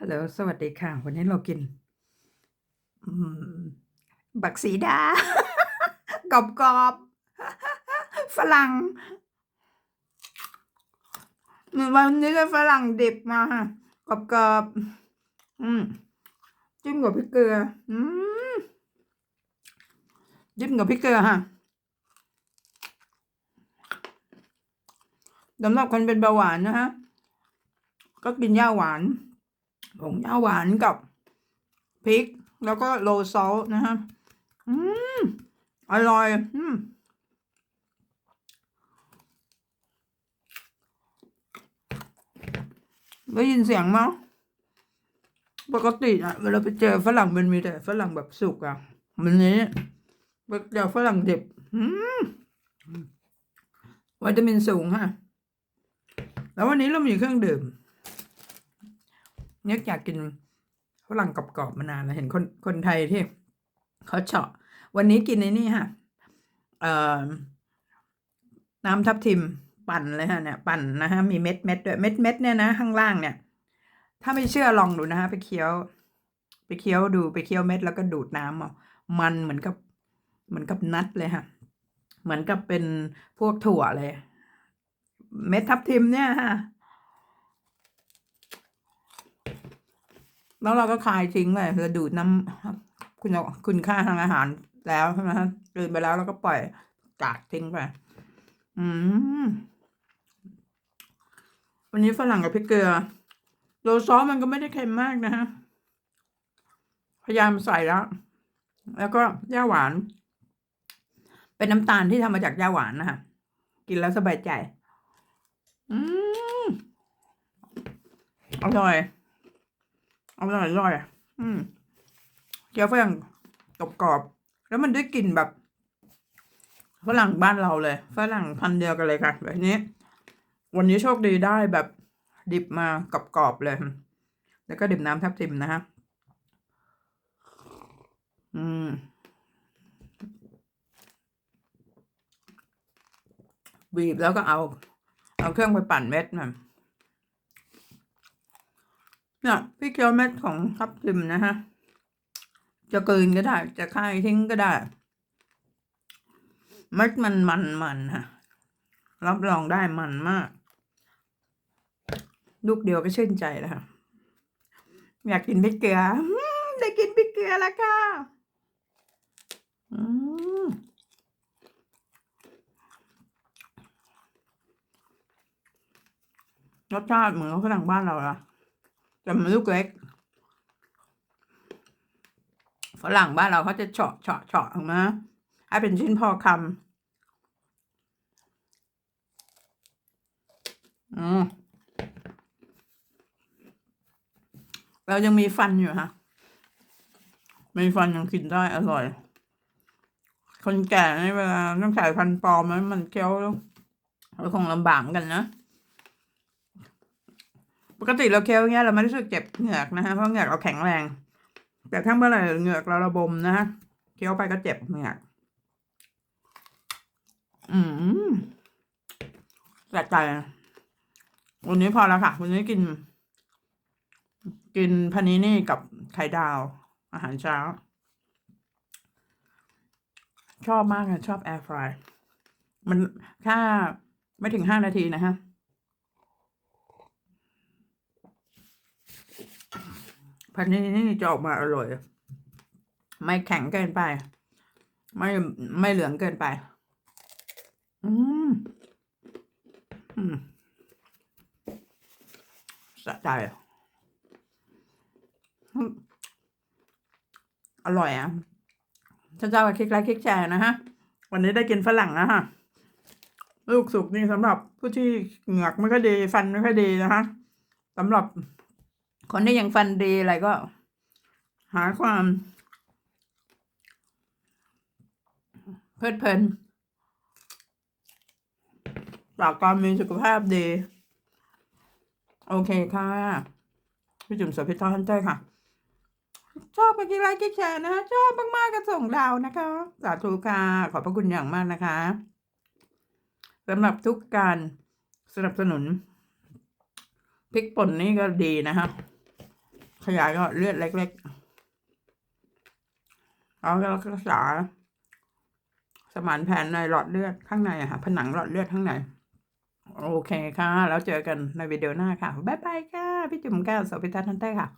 ฮัลโหล สวัสดีค่ะ วันนี้เรากิน บักสีดากรอบกรอบฝรั่งวันนี้ก็ฝรั่งดิบมากรอบกรอบอืมจิ้มกับพริกเกลือ อืมจิ้มกับพริกเกลือค่ะสำหรับคนเป็นเบาหวานนะฮะ ก็กินย่าหวาน ผงย่าหวานกับพริก แล้วก็โรลซอลนะฮะ อืม อร่อย อืมได้ยินเสียงมั้ยปกติอะเวลาไปเจอฝรั่งมันมีแต่ฝรั่งแบบสุกอะวันนี้ไปเจอฝรั่งดิบอืมวิตามินสูงฮะ แล้ววันนี้เรามีเครื่องดื่ม นึกอยากกินฝรั่งกรอบๆมานานแล้วเห็นคนคนไทยที่เขาเฉาะ วันนี้กินในนี่ค่ะเอ่อน้ำทับทิมปั่นเลยฮะเนี่ยปั่นนะฮะมีเม็ดเม็ดด้วยเม็ดเม็ดเนี่ยนะข้างล่างเนี่ย ถ้าไม่เชื่อลองดูนะฮะไปเคี้ยว ไปเคี้ยวดูไปเคี้ยวเม็ดแล้วก็ดูดน้ำเอามันเหมือนกับเหมือนกับนัดเลยค่ะ เหมือนกับเป็นพวกถั่วเลย เม็ดทับทิมเนี่ยฮะ แล้วเราก็คายทิ้งเลยเราดูดน้ำคุณคุณค่าทางอาหารแล้วใช่ไหมฮะดื่มไปแล้วเราก็ปล่อยกากทิ้งไป อืม วันนี้ฝรั่งกับพริกเกลือโรซอสมันก็ไม่ได้เค็มมากนะฮะ พยายามใส่แล้ว แล้วก็ย่าหวาน เป็นน้ำตาลที่ทำมาจากย่าหวานนะฮะกินแล้วสบายใจ อืม อร่อย อร่อยอร่อยอืมเกี๊ยวฝรั่งกรอบๆแล้วมันได้กลิ่นแบบฝรั่งบ้านเราเลยฝรั่งพันธุ์เดียวกันเลยค่ะแบบนี้ วันนี้โชคดีได้แบบดิบมากรอบๆเลย แล้วก็ดิบน้ำทับทิมนะฮะอืมบีบแล้วก็เอา เอาเครื่องไปปั่นเม็ดมัน เนี่ยพี่เคียวเม็ดของทับทิมนะฮะ จะกลืนก็ได้ จะคายทิ้งก็ได้เม็ดมันมันมันฮะ รับรองได้มันมาก ลูกเดียวก็ชื่นใจแล้วค่ะ อยากกินพริกเกลืออได้กินพริกเกลือแล้วค่ะรสชาติเหมือนฝรั่งบ้านเราละ แต่มันลูกเล็ก ฝรั่งบ้านเราเขาจะเฉาะเฉาะเฉาะออกมาให้เป็นชิ้นพอคำอืมเรายังมีฟันอยู่ฮะ มีฟันยังกินได้อร่อย คนแก่ในเวลาต้องใส่ฟันปลอมมันเคี้ยวเราคงลำบากกันนะ ปกติเราเคี้ยวอย่างเงี้ยเราไม่รู้สึกเจ็บเหงือกนะฮะเพราะเหงือกเราแข็งแรง แต่ถ้าเมื่อไหร่เหงือกเราระบมนะฮะเคี้ยวไปก็เจ็บเหงือก อืมแสบใจวันนี้พอแล้วค่ะ วันนี้กิน กินพานินี่กับไข่ดาว อาหารเช้า ชอบมากเลยชอบแอร์ฟรายมันแค่ไม่ถึงห้านาทีนะฮะ พันนี้นี่จะออกมาอร่อย ไม่แข็งเกินไป ไม่ไม่เหลืองเกินไป อืมอืมสะใจอะอืมอร่อยอะถ้าเจ้าคลิกไลค์คลิกแชร์นะฮะ วันนี้ได้กินฝรั่งนะฮะ ลูกสุกนี่สำหรับผู้ที่เหงือกไม่ค่อยดี ฟันไม่ค่อยดีนะฮะสำหรับ คนที่ยังฟันดีอะไรก็ หาความเพลิดเพลินจากการมีสุขภาพดี โอเคค่ะพี่จุ๋มสพิทฮันเตอร์ค่ะ ชอบไปกี่ไลค์กี่แชร์นะชอบมาก ๆ ก็ส่งดาวนะคะ สาธุค่ะ ขอบพระคุณอย่างมากนะคะสำหรับทุกการสนับสนุนพริกป่นนี่ก็ดีนะคะ ขยายหลอดเลือดเล็กๆแล้วรักษา สมานแผนในหลอดเลือดข้างในอะค่ะผนังหลอดเลือดข้างใน โอเคค่ะ แล้วเจอกันในวิดีโอหน้าค่ะ บ๊ายบายค่ะ พี่จุ๋มแก้วสภิทัศน์ทันเต้ค่ะ